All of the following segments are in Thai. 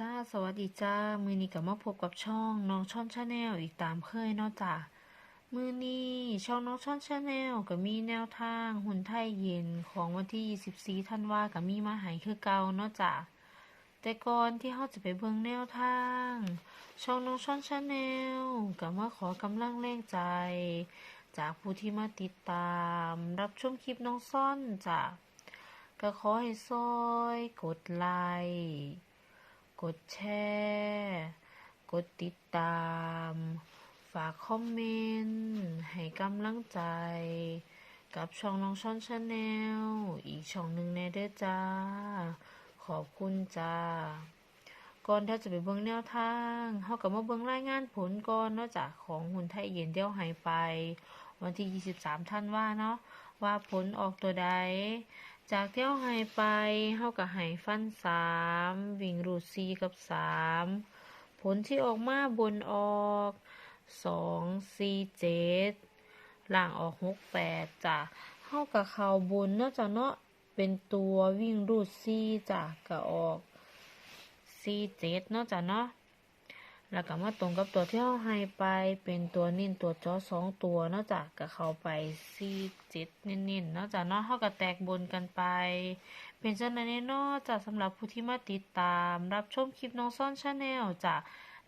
จ้าสวัสดีจ้า มือนี้ก็มาพบกับช่องน้องช่อนชาแนลอีกตามเคยเนาะจ้ามือนี้ช่องน้องช่อนชาแนลก็มีแนวทางหุ่นไทยเย็นของวันที่24ธันวาก็มีมาหายคือเก่าเนาะจ้าแต่ก่อนที่เราจะไปเบิ่งแนวทาง ช่องน้องช่อนชาแนลก็มาขอกำลังแรงใจ จากผู้ที่มาติดตาม รับชมคลิปน้องซ่อนจ้าก็ขอให้ซอย กดไลค์ ดแชร์ กดติดตาม ฝากคอมเมนต์ ให้กำลังใจ กับช่องน้องช่อนชาแนล อีกช่องหนึ่งแน่เด้อจ้า ขอบคุณจ้า ก่อนที่จะไปเบิ่งแนวทางเฮาก็มาเบิ่งรายงานผลก่อนเนาะจากของหุ่นไทยเย็นเดียวหายไป วันที่ 23ธันว่าเนาะว่าผลออกตัวใด จากเที่ยวหายไปเฮาก็ใหายฟันสามวิ่งรูดซีกับสามผลที่ออกมาบนออกสองสี่เจ็ดล่างออกหกแปดจ้ะเฮากับเขาบนเนาะจ้ะเนาะเป็นตัววิ่งรูดซีจ้ะก็ออกซีเจ็ดเนาะจ้ะเนาะ แล้วก็มาตรงกับตัวที่เฮาให้ไปเป็นตัวนิ่นตัวจอสองตัวนาะจ้ะก็เขาไปซีเจ็ดเน้นๆนาะจ้ะเนาะเฮาก็แตกบนกันไป เป็นจังได๋เนาะจ้ะสำหรับผู้ที่มาติดตาม รับชมคลิปน้องซ่อนชาแนลจ้ะ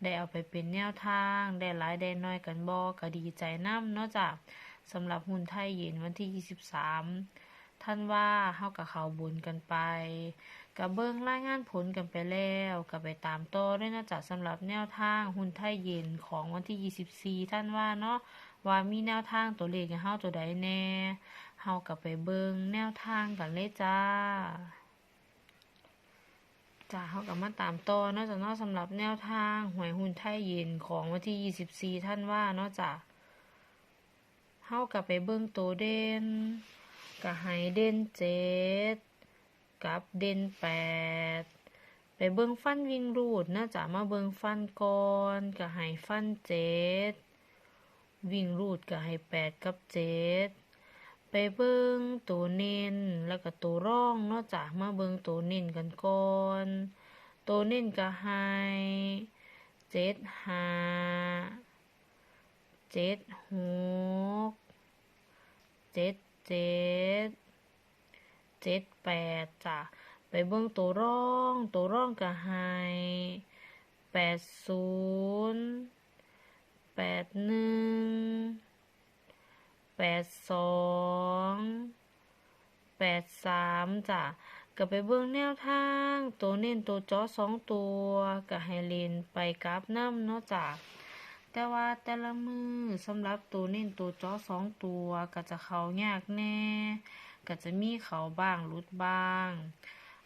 ได้เอาไปเป็นแนวทาง ได้หลายได้น้อยกันบ่ก็ดีใจน้ำนาะจ้ะสำหรับหุ้นไทยเย็นวันที่ 23 ท่านว่าเฮากับเขาบุญกันไปกับเบิ่งรายงานผลกันไปแล้วก็ไปตามโต่อด้วยนะจ๊ะสำหรับแนวทางหุ้นไทยเย็นของวันที่ 24 ท่านว่าเนาะว่ามีแนวทางตัวเลขให้เฮาตัวใดแน่เฮาก็ไปเบิ่งแนวทางกันเลยจ้าจ้าเขากับมาตามต่อเนาะจ้ะเนาะสำหรับแนวทางหวยหุ้นไทยเย็นของวันที่ 24 ท่านว่าเนาะจ้ะเฮากับไปเบิ่งตัวเด่น กับไฮเด่นเจ็ดกับเด่นแปดไปเบิ่งฟันวิ่งรูดนะจ้ะมาเบิ่งฟันก่อนกับไฮฟันเจ็ดวิ่งรูดกับไฮแปดกับเจ็ดไปเบิ่งตัวเน้นแล้วก็ตัวร่องนาะจ้ะมาเบิ่งตัวเน้นกันก่อนตัวเน้นก็ให้เจ็ดห้าเจ็ดหกเจ็ด เจ็ดเจ็ดแปดจ้ะไปเบิ่งตัวร่องตัวร่องก็ให้แปดศูนย์แปดหนึ่งแปดสองแปดสามจ้ะก็ไปเบิ่งแนวทาง ตัวเน้นตัวจอสองตัวก็ให้เลนไปกราฟน้ำเนาะจ้ะ แต่ว่าแต่ละมือสำหรับตัวเน้นตัวจอสองตัวก็จะเขายากแน่ ก็จะมีเขาบ้างรุดบ้าง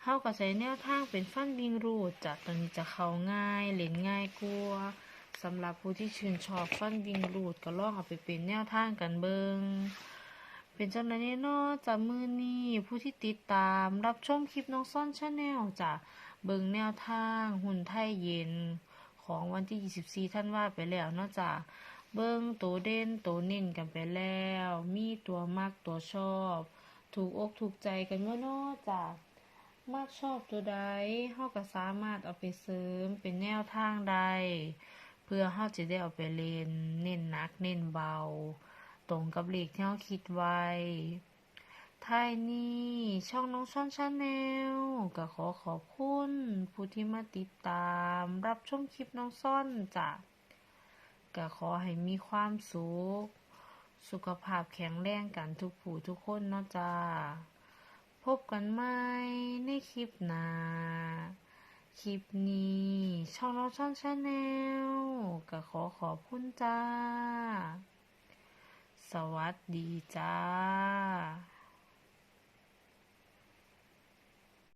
เฮาก็ใช้แนวทางเป็นฟันบิงรูดจ้ะตัวนี้จะเขาง่ายเล่นง่ายกลัวสำหรับผู้ที่ชื่นชอบฟันวิ่งรูดก็ลองเอาไปเป็นแนวทางกันเบิงเป็นจังได๋เนาะจากมือนี้ผู้ที่ติดตามรับชมคลิปน้องซ่อนชาแนลจ้ะเบิงแนวทางหุ่นไทยเย็น ของวันที่ 24 ท่านว่าไปแล้วนาะจ้ะเบิงตัวเด่นตัวเน้นกันไปแล้ว มีตัวมักตัวชอบ ถูกอกถูกใจกันเมื่อนาะจ้ะมากชอบตัวใดเฮาก็สามารถเอาไปเสริมเป็นแนวทางใด เพื่อเฮาจะได้เอาไปเล่นเน้นหนักเน้นเบา ตรงกับเลขที่เฮาคิดไว้ ท้ายนี้ช่องน้องช่อนชาแนลก็ขอขอบคุณผู้ที่มาติดตามรับชมคลิปน้องซ่อนจ้ะก็ขอให้มีความสุข สุขภาพแข็งแรงกันทุกผู้ทุกคนเนาะจ้า พบกันใหม่ในคลิปหน้า คลิปนี้ช่องน้องช่องชาแนลก็ขอขอบคุณจ้า สวัสดีจ้า